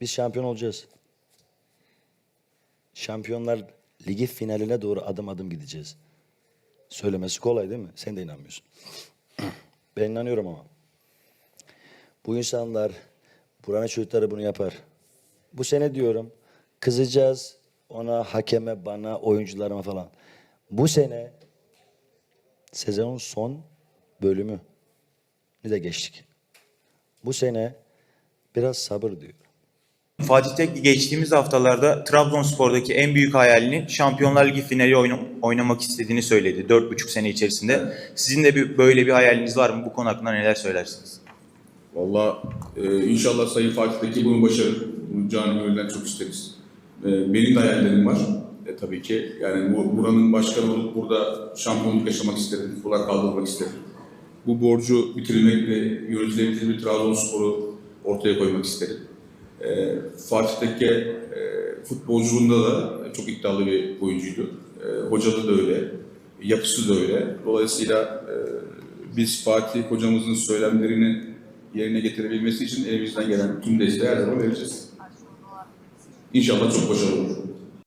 Biz şampiyon olacağız. Şampiyonlar Ligi finaline doğru adım adım gideceğiz. Söylemesi kolay değil mi? Sen de inanmıyorsun. Ben inanıyorum ama. Bu insanlar, buranın çocukları bunu yapar. Bu sene diyorum, kızacağız ona, hakeme, bana, oyuncularıma falan. Bu sene sezonun son bölümü. Ne de geçtik. Bu sene biraz sabır diyor. Fatih Tekke geçtiğimiz haftalarda Trabzonspor'daki en büyük hayalini Şampiyonlar Ligi finali oyna- oynamak istediğini söyledi 4,5 sene içerisinde. Sizin de bir, böyle bir hayaliniz var mı? Bu konu hakkında neler söylersiniz? Valla e, inşallah Sayın Fatih'teki bunu başarır. Bunu canı gönülden çok isteriz. E, benim de hayallerim var. E, tabii ki. Yani bu, buranın başkanı olup burada şampiyonluk yaşamak isterim. Futbola kaldırmak isterim. Bu borcu bitirmek ve yönetilebilir bir Trabzonspor'u ortaya koymak isterim. E, Fatih Tekke e, futbolculuğunda da çok iddialı bir oyuncuydu. E, hocalığı da öyle. Yapısı da öyle. Dolayısıyla e, biz Fatih hocamızın söylemlerini yerine getirebilmesi için elimizden gelen tüm desteği her zaman vereceğiz. İnşallah çok başarılı olur.